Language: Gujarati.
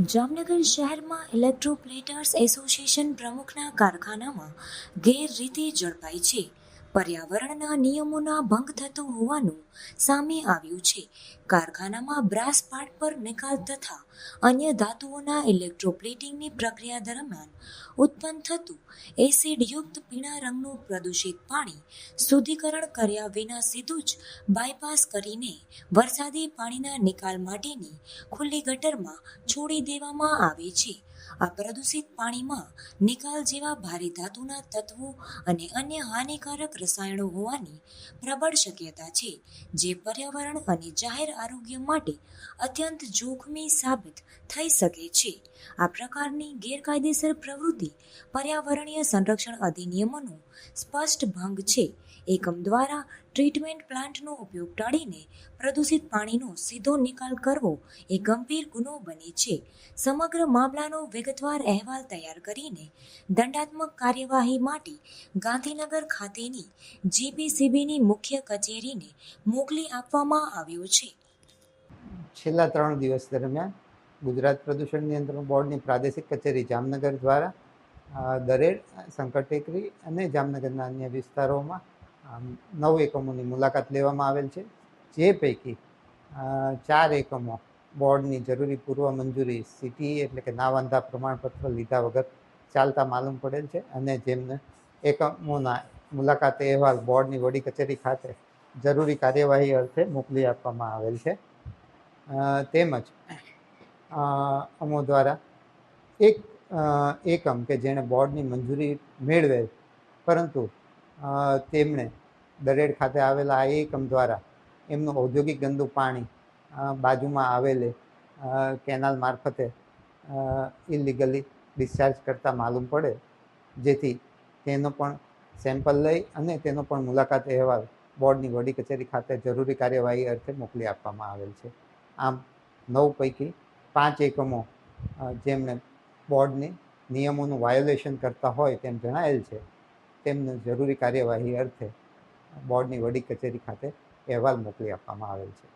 જામનગર શહેરમાં ઇલેક્ટ્રોપ્લેટર્સ એસોસિએશન પ્રમુખના કારખાનામાં ગેરરીતિ ઝડપાઈ છે. પર્યાવરણના નિયમોના ભંગ થતો હોવાનું સામે આવ્યું છે. કારખાનામાં બ્રાસ પાર્ટ પર નિકાલ તથા અન્ય ધાતુઓના ઇલેક્ટ્રોપ્લેટિંગની પ્રક્રિયા દરમિયાન ઉત્પન્ન થતું એસિડયુક્ત પીળા રંગનું પ્રદૂષિત પાણી શુદ્ધિકરણ કર્યા વિના સીધું જ બાયપાસ કરીને વરસાદી પાણીના નિકાલ માટેની ખુલ્લી ગટરમાં છોડી દેવામાં આવે છે. આ પ્રદૂષિત પાણીમાં નિકાલ જેવા ભારે ધાતુના તત્વો અને અન્ય હાનિકારક રસાયણો હોવાની પ્રબળ શક્યતા છે, જે પર્યાવરણ અને જાહેર આરોગ્ય માટે અત્યંત જોખમી સાબિત થઈ શકે છે. આ પ્રકારની ગેરકાયદેસર પ્રવૃત્તિ પર્યાવરણીય સંરક્ષણ અધિનિયમોનો સ્પષ્ટ ભંગ છે. એકમ દ્વારા ટ્રીટમેન્ટ પ્લાન્ટનો ઉપયોગ ટાળીને પ્રદૂષિત પાણીનો સીધો નિકાલ કરવો એ ગંભીર ગુનો બને છે. સમગ્ર મામલાનો વિગતવાર અહેવાલ તૈયાર કરીને દંડાત્મક કાર્યવાહી માટે ગાંધીનગર ખાતેની જીપીસીબીની મુખ્ય કચેરીને મોકલી આપવામાં આવ્યો છે. છેલ્લા ત્રણ દિવસ દરમિયાન ગુજરાત પ્રદૂષણ નિયંત્રણ બોર્ડની પ્રાદેશિક કચેરી જામનગર દ્વારા દરેડ શંકર ટેકરી અને જામનગરના અન્ય વિસ્તારોમાં નવ એકમોની મુલાકાત લેવામાં આવેલ છે. જે પૈકી ચાર એકમો બોર્ડની જરૂરી પૂર્વ મંજૂરી સિટી એટલે કે નાવાંધા પ્રમાણપત્ર લીધા વગર ચાલતા માલુમ પડેલ છે અને જેમને એકમોના મુલાકાત અહેવાલ બોર્ડની વડી કચેરી ખાતે જરૂરી કાર્યવાહી અર્થે મોકલી આપવામાં આવેલ છે. તેમજ અમો દ્વારા એક એકમ કે જેણે બોર્ડની મંજૂરી મેળવેલ. પરંતુ તેમણે દરેડ ખાતે આવેલા આ એકમ દ્વારા એમનું ઔદ્યોગિક ગંદુ પાણી બાજુમાં આવેલે કેનાલ મારફતે ઇલીગલી ડિસ્ચાર્જ કરતા માલુમ પડે. જેથી તેનો પણ સેમ્પલ લઈ અને તેનો પણ મુલાકાત અહેવાલ બોર્ડની વડી કચેરી ખાતે જરૂરી કાર્યવાહી અર્થે મોકલી આપવામાં આવેલ છે. આમ, નવ પૈકી પાંચ એકમો જેમણે બોર્ડની નિયમોનું વાયોલેશન કરતા હોય તેમ જણાયેલ છે, તેમને જરૂરી કાર્યવાહી અર્થે બોર્ડની વડી કચેરી ખાતે અહેવાલ મોકલી આપવામાં આવેલ છે.